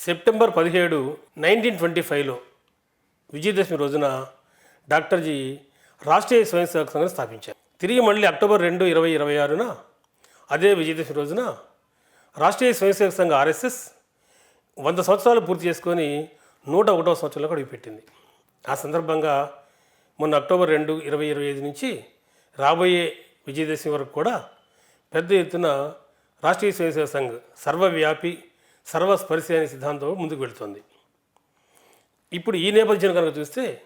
September పదిహేడు nineteen twenty ఫైవ్లో విజయదశమి రోజున డాక్టర్జీ రాష్ట్రీయ స్వయం సేవక సంఘం స్థాపించారు. తిరిగి మళ్ళీ అక్టోబర్ రెండు ఇరవై ఇరవై ఆరున అదే విజయదశమి రోజున రాష్ట్రీయ స్వయం సేవక సంఘం ఆర్ఎస్ఎస్ వంద సంవత్సరాలు పూర్తి చేసుకొని నూట ఒకటవ సంవత్సరంలో అడుగుపెట్టింది ఆ సందర్భంగా మొన్న అక్టోబర్ రెండు ఇరవై ఇరవై ఐదు నుంచి రాబోయే విజయదశమి వరకు కూడా పెద్ద ఎత్తున రాష్ట్రీయ స్వయం సేవక సంఘ్ సర్వవ్యాపి సర్వస్పర్శి అనే సిద్ధాంతం ముందుకు వెళుతోంది. ఇప్పుడు ఈ నేపథ్యం కనుక చూస్తే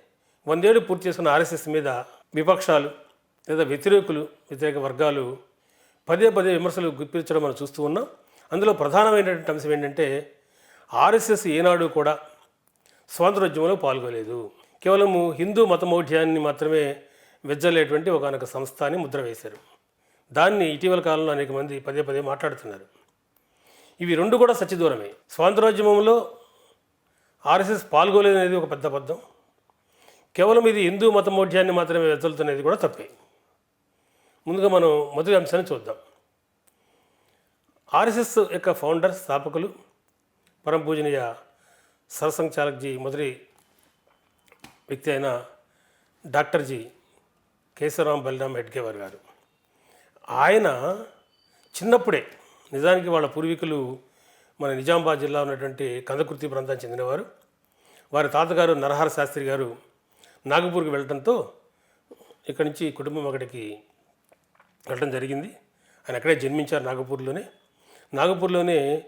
వందేళ్ళు పూర్తి చేసుకున్న ఆర్ఎస్ఎస్ మీద విపక్షాలు లేదా వ్యతిరేకులు వ్యతిరేక వర్గాలు పదే పదే విమర్శలు గుప్పించడం మనం చూస్తూ ఉన్నాం. అందులో ప్రధానమైనటువంటి అంశం ఏంటంటే ఆర్ఎస్ఎస్ ఏనాడు కూడా స్వాతంత్రోద్యమంలో పాల్గొలేదు. కేవలము హిందూ మతమౌఢ్యాన్ని మాత్రమే వెజ్జలేటువంటి ఒకనొక సంస్థ అని ముద్ర వేశారు. దాన్ని ఇటీవల కాలంలో అనేక మంది పదే పదే మాట్లాడుతున్నారు. ఇవి రెండు కూడా సత్యదూరమే. స్వాతంత్రోద్యమంలో ఆర్ఎస్ఎస్ పాల్గొలేదనేది ఒక పెద్ద అబద్ధం. కేవలం ఇది హిందూ మతమోఢ్యాన్ని మాత్రమే వెదలుతున్నది కూడా తప్పే. ముందుగా మనం మొదటి అంశాన్ని చూద్దాం. ఆర్ఎస్ఎస్ యొక్క ఫౌండర్ స్థాపకులు పరం పూజనీయ సరసంచాలక్జీ మొదటి వ్యక్తి అయిన డాక్టర్ జీ కేశవరాం బలరాం హెడ్గేవర్ గారు. ఆయన చిన్నప్పుడే నిజానికి వాళ్ళ పూర్వీకులు మన నిజామాబాద్ జిల్లా ఉన్నటువంటి కందకుర్తి ప్రాంతానికి చెందినవారు. వారి తాతగారు నరహర శాస్త్రి గారు నాగపూర్కి వెళ్ళడంతో ఇక్కడి నుంచి కుటుంబం అక్కడికి వెళ్ళడం జరిగింది. ఆయన అక్కడే జన్మించారు నాగపూర్లోనే. నాగపూర్లోనే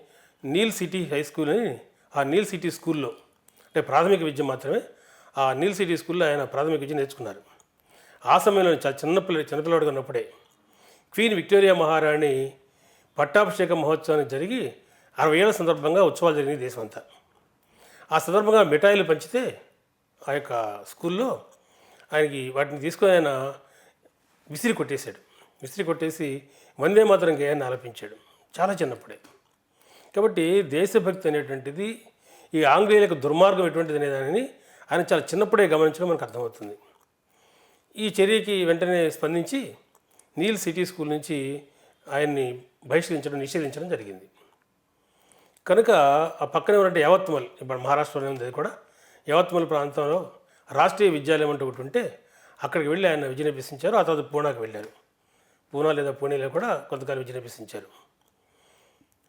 నీల్ సిటీ హై స్కూల్ అని ఆ నీల్ సిటీ స్కూల్లో అంటే ప్రాథమిక విద్య మాత్రమే ఆ నీల్ సిటీ స్కూల్లో ఆయన ప్రాథమిక విద్య నేర్చుకున్నారు. ఆ సమయంలో చిన్నపిల్ల చిన్నపిల్లవాడుగా ఉన్నప్పుడే క్వీన్ విక్టోరియా మహారాణి పట్టాభిషేక మహోత్సవానికి జరిగి అరవై ఏళ్ళ సందర్భంగా ఉత్సవాలు జరిగింది దేశమంతా. ఆ సందర్భంగా మిఠాయిలు పంచితే ఆ యొక్క స్కూల్లో ఆయనకి వాటిని తీసుకొని ఆయన విసిరి కొట్టేశాడు. విసిరి కొట్టేసి వందే మాత్రం గేయాన్ని ఆలపించాడు. చాలా చిన్నప్పుడే. కాబట్టి దేశభక్తి అనేటువంటిది ఈ ఆంగ్లేయులకు దుర్మార్గం ఎటువంటిది అనే దానిని ఆయన చాలా చిన్నప్పుడే గమనించడం మనకు అర్థమవుతుంది. ఈ చర్యకి వెంటనే స్పందించి నీల్ సిటీ స్కూల్ నుంచి ఆయన్ని బహిష్కరించడం నిషేధించడం జరిగింది. కనుక ఆ పక్కనే ఉన్నటువంటి యావత్మల్ ఇప్పుడు మహారాష్ట్రలో ఉంది కూడా యావత్మల్ ప్రాంతంలో రాష్ట్రీయ విద్యాలయం అంటూ ఒకటి ఉంటే అక్కడికి వెళ్ళి ఆయన విద్యను ఆ తర్వాత పూనాకు వెళ్ళారు. పూనా లేదా పూణేలో కూడా కొంతకాలం విద్యను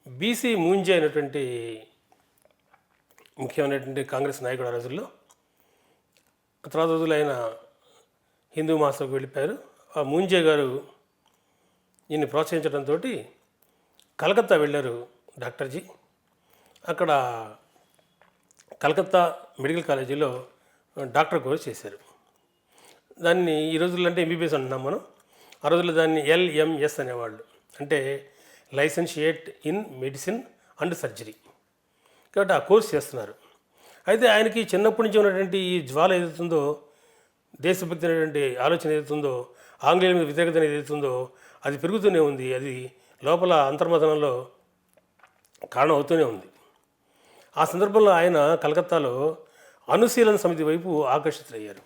బీసీ మూంజే అయినటువంటి ముఖ్యమైనటువంటి కాంగ్రెస్ నాయకుడు ఆ రోజుల్లో తర్వాత రోజులు ఆయన హిందూ మహాసభకు వెళ్ళిపోయారు. ఆ మూంజే గారు ఈయన్ని ప్రోత్సహించడంతో కలకత్తా వెళ్ళారు డాక్టర్జీ. అక్కడ కలకత్తా మెడికల్ కాలేజీలో డాక్టర్ కోర్స్ చేశారు. దాన్ని ఈ రోజుల్లో అంటే ఎంబీబీఎస్ అంటున్నాం మనం. ఆ రోజుల్లో దాన్ని ఎల్ఎంఎస్ అనేవాళ్ళు. అంటే licentiate in medicine and surgery. కాబట్టి ఆ కోర్స్ చేస్తున్నారు. అయితే ఆయనకి చిన్నప్పటి నుంచి ఉన్నటువంటి ఈ జ్వాల ఏదైతుందో దేశభక్తి అనేటువంటి ఆలోచన ఏదైతుందో ఆంగ్లేయుల మీద వ్యతిరేకత ఏదైతుందో అది పెరుగుతూనే ఉంది. అది లోపల అంతర్మథనంలో కారణం అవుతూనే ఉంది. ఆ సందర్భంలో ఆయన కలకత్తాలో అనుశీలన సమితి వైపు ఆకర్షితులయ్యారు.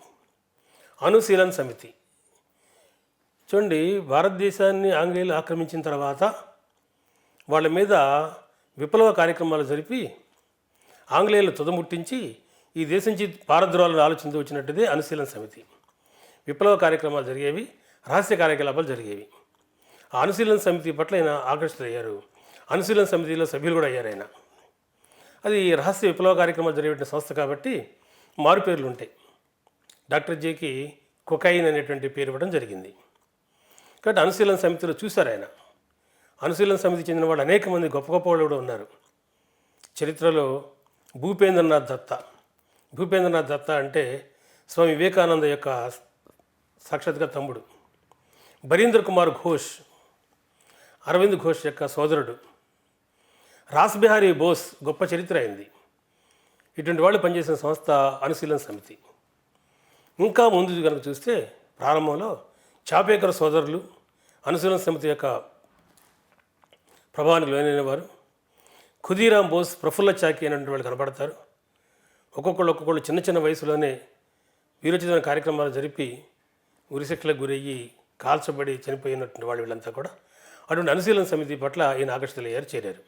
అనుశీలన సమితి. చూడండి భారతదేశాన్ని ఆంగ్లేయులు ఆక్రమించిన తర్వాత వాళ్ళ మీద విప్లవ కార్యక్రమాలు జరిపి ఆంగ్లేయులు తుదముట్టించి ఈ దేశం నుంచి పారద్రోహాలను ఆలోచనతో వచ్చినట్టుదే అనుశీలన సమితి. విప్లవ కార్యక్రమాలు జరిగేవి రహస్య కార్యకలాపాలు జరిగేవి. ఆ అనుశీలన సమితి పట్ల ఆయన ఆకర్షితులయ్యారు. అనుశీలన సమితిలో సభ్యులు కూడా అయ్యారు ఆయన. అది రహస్య విప్లవ కార్యక్రమాలు జరిగిన సంస్థ కాబట్టి మారు పేర్లు ఉంటాయి డాక్టర్ జేకి కొకైన్ అనేటువంటి పేరు ఇవ్వడం జరిగింది. కాబట్టి అనుశీలన సమితిలో చూశారు ఆయన. అనుశీలన సమితి చెందిన వాళ్ళు అనేక మంది గొప్ప గొప్ప వాళ్ళు కూడా ఉన్నారు. చరిత్రలో భూపేంద్రనాథ్ దత్త. భూపేంద్రనాథ్ దత్త అంటే స్వామి వివేకానంద యొక్క సాక్షాత్గా తమ్ముడు. బరీంద్ర కుమార్ ఘోష్ అరవింద్ ఘోష్ యొక్క సోదరుడు. రాస్ బిహారీ బోస్ గొప్ప చరిత్ర అయింది. ఇటువంటి వాళ్ళు పనిచేసిన సంస్థ అనుశీలన సమితి. ఇంకా ముందు కనుక చూస్తే ప్రారంభంలో చాపేకర్ సోదరులు అనుశీలన సమితి యొక్క ప్రభావానికి లోనైన వారు ఖుదీరాం బోస్ ప్రఫుల్ల చాకి అనేటువంటి వాళ్ళు కనబడతారు. ఒక్కొక్కళ్ళు ఒక్కొక్కళ్ళు చిన్న చిన్న వయసులోనే వీరోచితమైన కార్యక్రమాలు జరిపి ఉరిశిక్షలకు గురయ్యి కాల్చబడి చనిపోయినటువంటి వాళ్ళు వీళ్ళంతా కూడా అటువంటి అనుశీలన సమితి పట్ల ఈయన ఆకర్షితులయ్యారు చేరారు.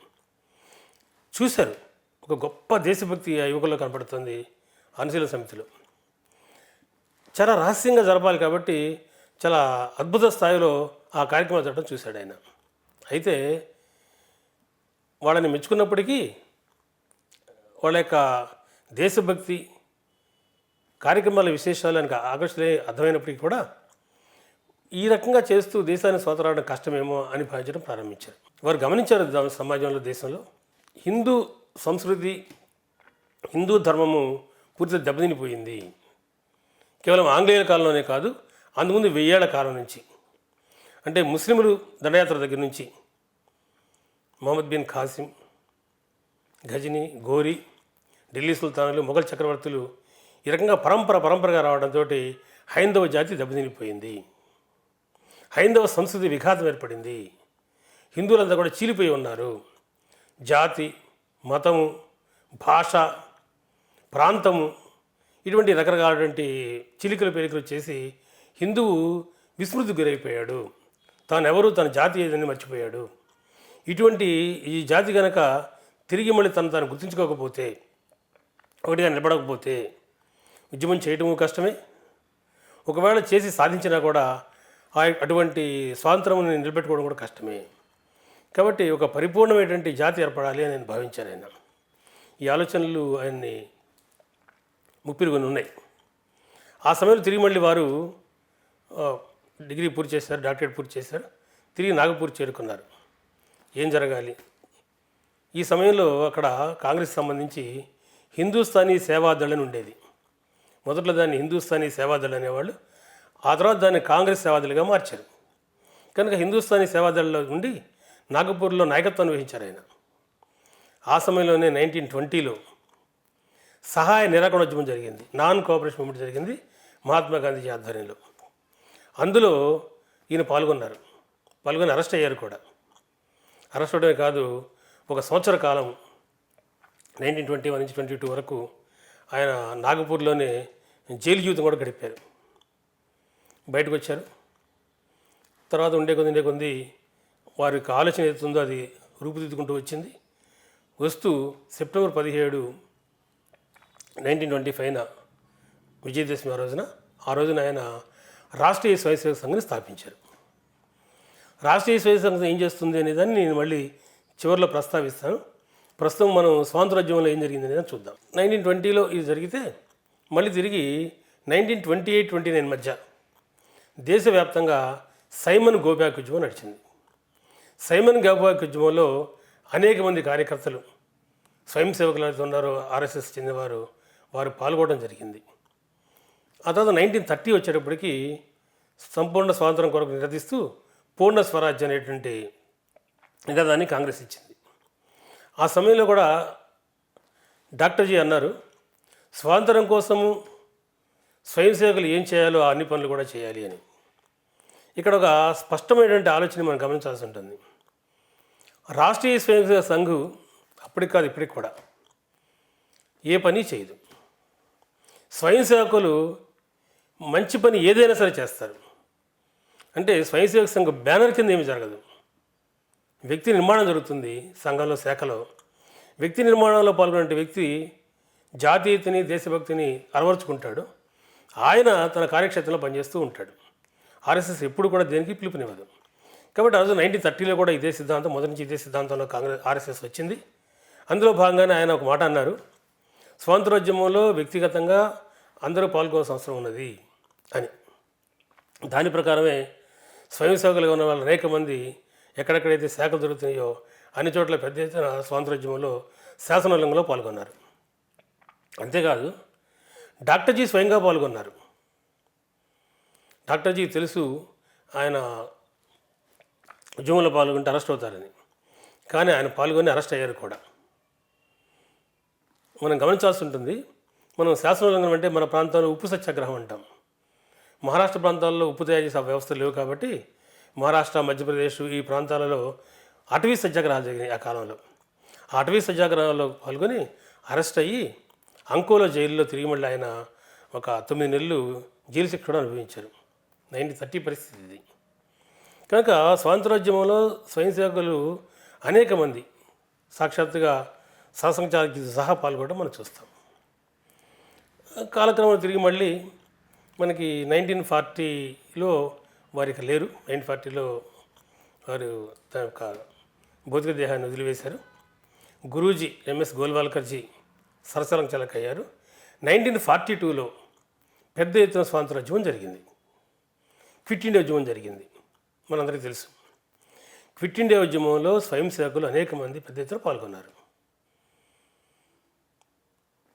చూశారు ఒక గొప్ప దేశభక్తి ఆ యువకుల్లో కనపడుతుంది అనుశీలన సమితిలో. చాలా రహస్యంగా జరపాలి కాబట్టి చాలా అద్భుత స్థాయిలో ఆ కార్యక్రమాలు జరపడం చూశాడు ఆయన. అయితే వాళ్ళని మెచ్చుకున్నప్పటికీ వాళ్ళ యొక్క దేశభక్తి కార్యక్రమాల విశేషాలు ఆయనకు ఆకర్షణ అర్థమైనప్పటికీ కూడా ఈ రకంగా చేస్తూ దేశాన్ని స్వతంత్రం కష్టమేమో అని భావించడం ప్రారంభించారు. వారు గమనించారు సమాజంలో దేశంలో హిందూ సంస్కృతి హిందూ ధర్మము పూర్తిగా దెబ్బతినిపోయింది. కేవలం ఆంగ్లేయుల కాలంలోనే కాదు అందుముందు వెయ్యేళ్ళ కాలం నుంచి. అంటే ముస్లింలు దండయాత్ర దగ్గర నుంచి మొహమ్మద్ బిన్ ఖాసిం గజని గోరి ఢిల్లీ సుల్తానులు మొఘల్ చక్రవర్తులు ఈ రకంగా పరంపర పరంపరగా రావడంతో హైందవ జాతి దెబ్బతినిపోయింది. హైందవ సంస్కృతి విఘాతం ఏర్పడింది. హిందువులంతా కూడా చీలిపోయి ఉన్నారు. జాతి మతము భాష ప్రాంతము ఇటువంటి రకరకాలటువంటి చిలికలు పెలికలు చేసి హిందువు విస్మృతి గురైపోయాడు. తాను ఎవరు తన జాతి ఏదని మర్చిపోయాడు. ఇటువంటి ఈ జాతి గనక తిరిగి మళ్ళీ తను తాను గుర్తించుకోకపోతే ఒకటిగా నిలబడకపోతే ఉద్యమం చేయటము కష్టమే. ఒకవేళ చేసి సాధించినా కూడా అటువంటి స్వాతంత్రం నిలబెట్టుకోవడం కూడా కష్టమే. కాబట్టి ఒక పరిపూర్ణమైనటువంటి జాతి ఏర్పడాలి అని నేను భావించాను ఆయన. ఈ ఆలోచనలు ఆయన్ని ముప్పిరుగుని ఉన్నాయి ఆ సమయంలో తిరిగి మళ్ళీ వారు డిగ్రీ పూర్తి చేశారు డాక్టరేట్ పూర్తి చేశారు. తిరిగి నాగపూర్ చేరుకున్నారు. ఏం జరగాలి? ఈ సమయంలో అక్కడ కాంగ్రెస్ సంబంధించి హిందుస్థానీ సేవాదళ్ అని ఉండేది. మొదట్లో దాన్ని హిందుస్థానీ సేవాదళ్ అనేవాళ్ళు ఆ తర్వాత దాన్ని కాంగ్రెస్ సేవాదళిగా మార్చారు. కనుక హిందుస్థానీ సేవాదళిలో ఉండి నాగపూర్లో నాయకత్వం వహించారు ఆయన. ఆ సమయంలోనే నైన్టీన్ ట్వంటీలో సహాయ నిరాకరణోద్యమం జరిగింది. నాన్ కోఆపరేషన్ మూమెంట్ జరిగింది మహాత్మా గాంధీజీ ఆధ్వర్యంలో. అందులో ఈయన పాల్గొన్నారు. పాల్గొని అరెస్ట్ అయ్యారు కూడా. అరెస్ట్ అవడమే కాదు ఒక సంవత్సర కాలం నైన్టీన్ ట్వంటీ వన్ నుంచి ట్వంటీ టూ వరకు ఆయన నాగపూర్లోనే జైలు జీవితం కూడా గడిపారు. బయటకు వచ్చారు తర్వాత ఉండే కొద్ది ఉండే కొద్ది వారి యొక్క ఆలోచన ఏదైతుందో అది రూపుదిద్దుకుంటూ వచ్చింది. వస్తూ సెప్టెంబర్ పదిహేడు నైన్టీన్ ట్వంటీ ఫైవ్న విజయదశమి ఆ రోజున ఆ రోజున ఆయన రాష్ట్రీయ స్వయంసేవక సంఘాన్ని స్థాపించారు. రాష్ట్రీయ స్వయంసేవక సంఘం ఏం చేస్తుంది అనేదాన్ని నేను మళ్ళీ చివరిలో ప్రస్తావిస్తాను. ప్రస్తుతం మనం స్వాతంత్రోద్యమంలో ఏం జరిగింది చూద్దాం. నైన్టీన్ ట్వంటీలో ఇది జరిగితే మళ్ళీ తిరిగి nineteen twenty eight twenty nine మధ్య దేశవ్యాప్తంగా సైమన్ గోబ్యాక్ ఉద్యమం నడిచింది. సైమన్ గోబ్యాక్ ఉద్యమంలో అనేక మంది కార్యకర్తలు స్వయం సేవకులు ఉన్నారు ఉన్నారో ఆర్ఎస్ఎస్ చెందినవారు వారు పాల్గొనడం జరిగింది. ఆ తర్వాత నైన్టీన్ థర్టీ వచ్చేటప్పటికి సంపూర్ణ స్వాతంత్రం కొరకు నిరదిస్తూ పూర్ణ స్వరాజ్యం అనేటువంటి నినాదాన్ని కాంగ్రెస్ ఇచ్చింది. ఆ సమయంలో కూడా డాక్టర్జీ అన్నారు స్వాతంత్రం కోసము స్వయం సేవకులు ఏం చేయాలో ఆ అన్ని పనులు కూడా చేయాలి అని. ఇక్కడ ఒక స్పష్టమైనటువంటి ఆలోచన మనం గమనించాల్సి ఉంటుంది. రాష్ట్రీయ స్వయం సేవ సంఘు అప్పటికి కాదు ఇప్పటికి కూడా ఏ పని చేయదు. స్వయం సేవకులు మంచి పని ఏదైనా సరే చేస్తారు. అంటే స్వయం సేవక సంఘం బ్యానర్ కింద ఏమి జరగదు. వ్యక్తి నిర్మాణం జరుగుతుంది సంఘంలో శాఖలో. వ్యక్తి నిర్మాణంలో పాల్గొనే వ్యక్తి జాతీయతని దేశభక్తిని అలవర్చుకుంటాడు. ఆయన తన కార్యక్షేత్రంలో పనిచేస్తూ ఉంటాడు. ఆర్ఎస్ఎస్ ఎప్పుడు కూడా దేనికి పిలుపునివ్వదు. కాబట్టి ఆ రోజు నైన్టీన్ థర్టీలో కూడా ఇదే సిద్ధాంతం మొదటి నుంచి ఇదే సిద్ధాంతంలో కాంగ్రెస్ ఆర్ఎస్ఎస్ వచ్చింది. అందులో భాగంగానే ఆయన ఒక మాట అన్నారు. స్వాతంత్రోద్యమంలో వ్యక్తిగతంగా అందరూ పాల్గొనాల్సిన అవసరం ఉన్నది అని. దాని ప్రకారమే స్వయం సేవకులుగా ఉన్న వాళ్ళు అనేక మంది ఎక్కడెక్కడైతే శాఖలు దొరుకుతున్నాయో అన్ని చోట్ల పెద్ద ఎత్తున స్వాతంత్రోద్యమంలో శాసనోల్లంఘనలో పాల్గొన్నారు. అంతేకాదు డాక్టర్జీ స్వయంగా పాల్గొన్నారు. డాక్టర్జీ తెలుసు ఆయన ఉద్యమంలో పాల్గొంటే అరెస్ట్ అవుతారని. కానీ ఆయన పాల్గొని అరెస్ట్ అయ్యారు కూడా. మనం గమనించాల్సి ఉంటుంది మనం శాసనోల్లంఘనం అంటే మన ప్రాంతంలో ఉప్పు సత్యాగ్రహం అంటాం. మహారాష్ట్ర ప్రాంతాల్లో ఉప్పు తయారు చేసే వ్యవస్థలు లేవు కాబట్టి మహారాష్ట్ర మధ్యప్రదేశ్ ఈ ప్రాంతాలలో అటవీ సత్యాగ్రహాలు జరిగినాయి ఆ కాలంలో. ఆ అటవీ సత్యాగ్రహాల్లో పాల్గొని అరెస్ట్ అయ్యి అంకోలో జైల్లో తిరిగి మళ్ళీ ఆయన ఒక తొమ్మిది నెలలు జైలు శిక్ష కూడా అనుభవించారు. నైన్టీన్ థర్టీ పరిస్థితి ఇది. కనుక స్వాతంత్రోద్యమంలో స్వయం సేవకులు అనేక మంది సాక్షాత్తుగా సహసంచాలకి సహా పాల్గొనడం మనం చూస్తాం. కాలక్రమంలో తిరిగి మళ్ళీ మనకి నైన్టీన్ ఫార్టీలో వారికి లేరు. నైన్టీన్ ఫార్టీలో వారు తన యొక్క భౌతిక దేహాన్ని వదిలివేశారు. గురూజీ ఎంఎస్ గోల్వాల్కర్జీ సరసలంచలక్ అయ్యారు నైన్టీన్ ఫార్టీ టూలో పెద్ద ఎత్తున స్వాతంత్రోద్యమం జరిగింది. క్విట్ ఇండియా ఉద్యమం జరిగింది. మనందరికీ తెలుసు. క్విట్ ఇండియా ఉద్యమంలో స్వయం సేవకులు అనేక మంది పెద్ద ఎత్తున పాల్గొన్నారు.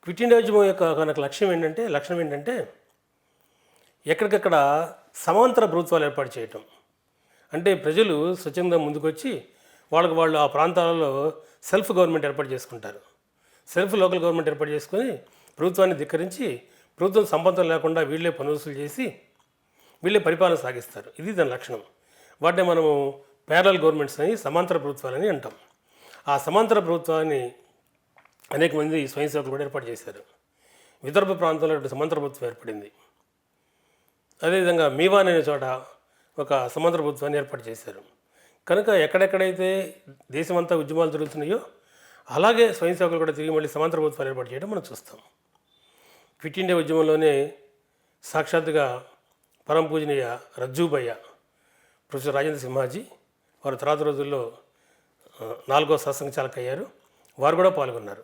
క్విట్ ఇండియా ఉద్యమం యొక్క మనకు లక్ష్యం ఏంటంటే లక్ష్యం ఏంటంటే ఎక్కడికక్కడ సమాంతర ప్రభుత్వాలు ఏర్పాటు చేయటం. అంటే ప్రజలు స్వచ్ఛందంగా ముందుకొచ్చి వాళ్ళకి వాళ్ళు ఆ ప్రాంతాలలో సెల్ఫ్ గవర్నమెంట్ ఏర్పాటు చేసుకుంటారు. సెల్ఫ్ లోకల్ గవర్నమెంట్ ఏర్పాటు చేసుకొని ప్రభుత్వాన్ని ధిక్కరించి ప్రభుత్వం సంబంధం లేకుండా వీళ్ళే పన్ను వసూలు చేసి వీళ్ళే పరిపాలన సాగిస్తారు. ఇది దాని లక్షణం. వాటిని మనము ప్యారల్ గవర్నమెంట్స్ అని సమాంతర ప్రభుత్వాలని అంటాం. ఆ సమాంతర ప్రభుత్వాన్ని అనేక మంది స్వయం సేవకులు కూడా ఏర్పాటు చేశారు. విదర్భ ప్రాంతంలో సమాంతర ప్రభుత్వం ఏర్పడింది. అదేవిధంగా మీవాన్ అనే చోట ఒక సమాంతర ప్రభుత్వాన్ని ఏర్పాటు చేశారు. కనుక ఎక్కడెక్కడైతే దేశమంతా ఉద్యమాలు జరుగుతున్నాయో అలాగే స్వయం సేవకులు కూడా తిరిగి మళ్ళీ సమాంతర ప్రభుత్వాలు ఏర్పాటు చేయడం మనం చూస్తాం. క్విట్ ఇండియా ఉద్యమంలోనే సాక్షాత్తుగా పరమ పూజనీయ రజ్జూబయ్య ప్రొఫెసర్ రాజేంద్ర సింహాజీ వారు తర్వాత రోజుల్లో నాలుగో సత్సంగచాలక అయ్యారు వారు కూడా పాల్గొన్నారు.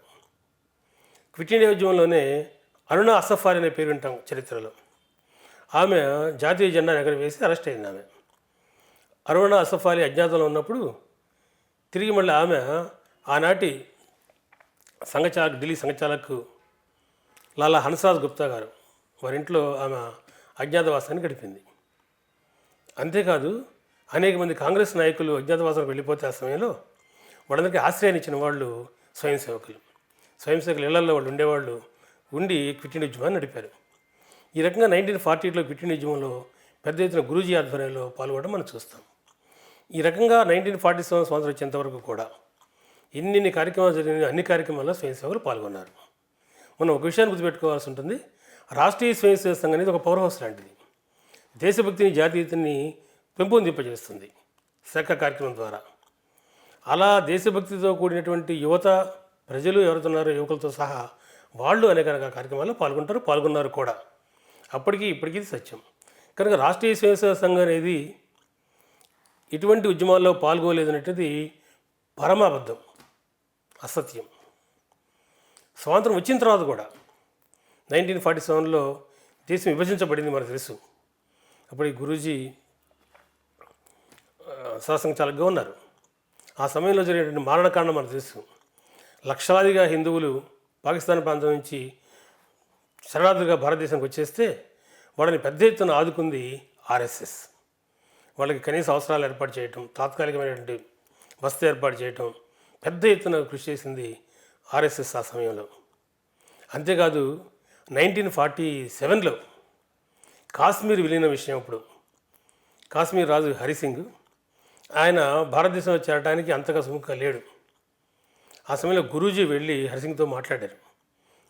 క్విట్ ఇండియా ఉద్యమంలోనే అరుణ అసఫార్ అనే పేరు వింటాం చరిత్రలో. ఆమె జాతీయ జెండా ఎగరవేసి అరెస్ట్ అయింది ఆమె. అరుణ అసఫాలి అజ్ఞాతంలో ఉన్నప్పుడు తిరిగి మళ్ళీ ఆమె ఆనాటి సంఘచాలక్ ఢిల్లీ సంఘచాలకు లాలా హన్సరాజ్ గుప్తా గారు వారింట్లో ఆమె అజ్ఞాతవాసాన్ని గడిపింది. అంతేకాదు అనేక మంది కాంగ్రెస్ నాయకులు అజ్ఞాతవాసానికి వెళ్ళిపోతే ఆ సమయంలో వాళ్ళందరికీ ఆశ్రయాన్ని ఇచ్చిన వాళ్ళు స్వయం సేవకులు. స్వయం సేవకులు ఇళ్ళలో వాళ్ళు ఉండేవాళ్ళు ఉండి క్విట్ ఇండియా ఉద్యమాన్ని నడిపారు. ఈ రకంగా నైన్టీన్ ఫార్టీ ఎయిట్లో క్విట్ ఇండియా ఉద్యమంలో పెద్ద ఎత్తున గురూజీ ఆధ్వర్యంలో పాల్గొనడం మనం చూస్తాం. ఈ రకంగా నైన్టీన్ ఫార్టీ సెవెన్ సంవత్సరం వచ్చేంతవరకు కూడా ఇన్ని కార్యక్రమాలు జరిగిన అన్ని కార్యక్రమాల్లో స్వయం సేవకులు పాల్గొన్నారు. మనం ఒక విషయాన్ని గుర్తుపెట్టుకోవాల్సి ఉంటుంది. రాష్ట్రీయ స్వయం సేవ సంఘం అనేది ఒక పవర్ హౌస్ లాంటిది. దేశభక్తిని జాతీయతని పెంపొందింపజేస్తుంది శాఖ కార్యక్రమం ద్వారా. అలా దేశభక్తితో కూడినటువంటి యువత ప్రజలు ఎవరుతున్నారో యువకులతో సహా వాళ్ళు అనేక రకాల కార్యక్రమాల్లో పాల్గొంటారు పాల్గొన్నారు కూడా. అప్పటికి ఇప్పటికీ ఇది సత్యం. కనుక రాష్ట్రీయ స్వయం సేవ సంఘం అనేది ఇటువంటి ఉద్యమాల్లో పాల్గొలేదనేది పరమాబద్ధం. అసత్యం. స్వాతంత్రం వచ్చిన తర్వాత కూడా నైన్టీన్ ఫార్టీ సెవెన్లో దేశం విభజించబడింది మనకు తెలుసు. అప్పుడు ఈ గురూజీ శాసనచాలకుగా ఉన్నారు. ఆ సమయంలో జరిగినటువంటి మారణకాండం మనకు తెలుసు. లక్షలాదిగా హిందువులు పాకిస్తాన్ ప్రాంతం నుంచి శరణార్థులుగా భారతదేశానికి వచ్చేస్తే వాళ్ళని పెద్ద ఎత్తున ఆదుకుంది ఆర్ఎస్ఎస్. వాళ్ళకి కనీస అవసరాలు ఏర్పాటు చేయటం తాత్కాలికమైనటువంటి వసతి ఏర్పాటు చేయటం పెద్ద ఎత్తున కృషి చేసింది ఆర్ఎస్ఎస్ ఆ సమయంలో. అంతేకాదు నైన్టీన్ ఫార్టీ సెవెన్లో కాశ్మీర్ విలీన విషయం అప్పుడు కాశ్మీర్ రాజు హరిసింగ్ ఆయన భారతదేశంలో చేరడానికి అంతగా సుముఖంగా లేడు. ఆ సమయంలో గురూజీ వెళ్ళి హరిసింగ్తో మాట్లాడారు.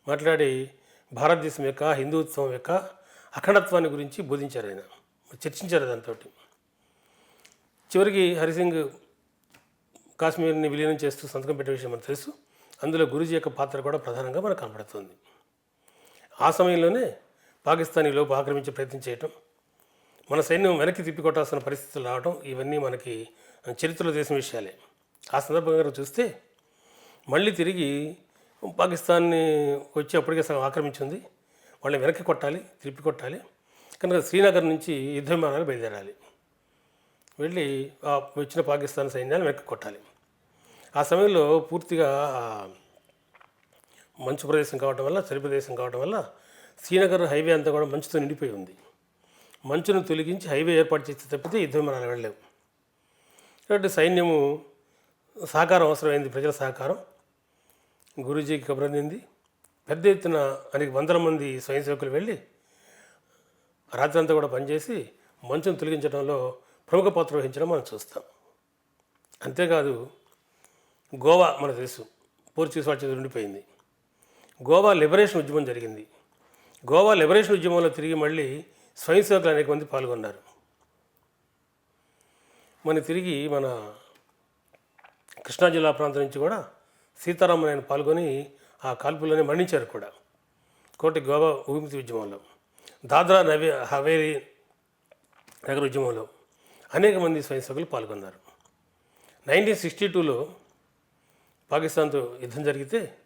మాట్లాడి భారతదేశం యొక్క హిందుత్వం యొక్క అఖండత్వాన్ని గురించి బోధించారు ఆయన. చర్చించారు దాంతో చివరికి హరిసింగ్ కాశ్మీర్ని విలీనం చేస్తూ సంతకం పెట్టే విషయం మనకు తెలుసు. అందులో గురూజీ యొక్క పాత్ర కూడా ప్రధానంగా మనకు కనబడుతుంది. ఆ సమయంలోనే పాకిస్తానీ లోపు ఆక్రమించే ప్రయత్నం చేయటం మన సైన్యం వెనక్కి తిప్పికొట్టాల్సిన పరిస్థితులు రావడం ఇవన్నీ మనకి చరిత్రలో దేశం విషయాలే. ఆ సందర్భంగా చూస్తే మళ్ళీ తిరిగి పాకిస్తాన్ని వచ్చి అప్పటికే సగం ఆక్రమించింది. వాళ్ళని వెనక్కి కొట్టాలి తిప్పి కొట్టాలి. కనుక శ్రీనగర్ నుంచి యుద్ధ విమానాలు బయలుదేరాలి. వెళ్ళి వచ్చిన పాకిస్తాన్ సైన్యాన్ని వెనక్కి కొట్టాలి. ఆ సమయంలో పూర్తిగా మంచు ప్రదేశం కావడం వల్ల చలి ప్రదేశం కావడం వల్ల శ్రీనగర్ హైవే అంతా కూడా మంచుతో నిండిపోయి ఉంది. మంచును తొలగించి హైవే ఏర్పాటు చేస్తే తప్పితే యుద్ధ విమానాలు వెళ్ళలేవు. కాబట్టి సైన్యము సహకారం అవసరమైంది ప్రజల సహకారం. గురూజీకి కబురందింది పెద్ద ఎత్తున అనేక వందల మంది స్వయం సేవకులు వెళ్ళి రాత్రంతా కూడా పనిచేసి మంచును తొలగించడంలో ప్రముఖ పాత్ర వహించడం మనం చూస్తాం. అంతేకాదు గోవా మనకు తెలుసు. పోర్చుగీస్ వాళ్ళ చేతి ఉండిపోయింది గోవా లిబరేషన్ ఉద్యమం జరిగింది. గోవా లిబరేషన్ ఉద్యమంలో తిరిగి మళ్ళీ స్వయం సేవకులు అనేక మంది పాల్గొన్నారు. మన తిరిగి మన కృష్ణా జిల్లా ప్రాంతం నుంచి కూడా సీతారామన్ ఆయన పాల్గొని ఆ కాల్పుల్లోనే మరణించారు కూడా. కోటి గోవా విముక్తి ఉద్యమంలో. దాద్రా నవే హవేరీ నగర ఉద్యమంలో. అనేక మంది స్వయం సేవకులు పాల్గొన్నారు. నైన్టీన్ సిక్స్టీ టూలో పాకిస్తాన్తో యుద్ధం జరిగితే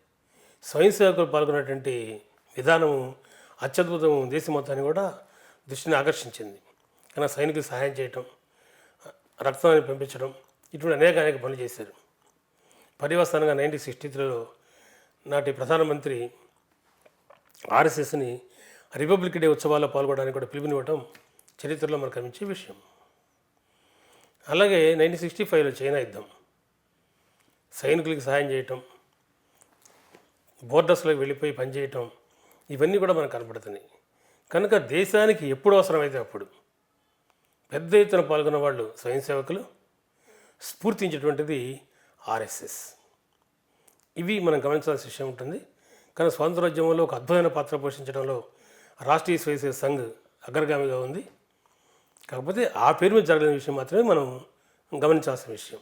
స్వయం సేవకులు పాల్గొన్నటువంటి విధానం అత్యద్భుతం దేశం మొత్తాన్ని కూడా దృష్టిని ఆకర్షించింది. కానీ సైనికులు సహాయం చేయటం రక్తాన్ని పంపించడం ఇటువంటి అనేక అనేక పనులు చేశారు. పర్యవస్థానంగా నైన్టీన్ సిక్స్టీ త్రీలో నాటి ప్రధానమంత్రి ఆర్ఎస్ఎస్ని రిపబ్లిక్ డే ఉత్సవాల్లో పాల్గొనడానికి కూడా పిలుపునివ్వటం చరిత్రలో మనకు కనిపించే విషయం. అలాగే నైన్టీన్ సిక్స్టీ ఫైవ్లో చైనా యుద్ధం. సైనికులకి సహాయం చేయటం బోర్డర్స్లోకి వెళ్ళిపోయి పనిచేయటం ఇవన్నీ కూడా మనకు కనపడుతున్నాయి. కనుక దేశానికి ఎప్పుడు అవసరమైతే అప్పుడు పెద్ద ఎత్తున పాల్గొన్న వాళ్ళు స్వయం సేవకులు స్ఫూర్తించేటువంటిది ఆర్ఎస్ఎస్. ఇవి మనం గమనించాల్సిన విషయం ఉంటుంది. కానీ స్వాతంత్రోద్యమంలో ఒక అద్భుతమైన పాత్ర పోషించడంలో రాష్ట్రీయ స్వయం సంఘ్ అగ్రగామిగా ఉంది. కాకపోతే ఆ పేరు మీద జరగని విషయం మాత్రమే మనం గమనించాల్సిన విషయం.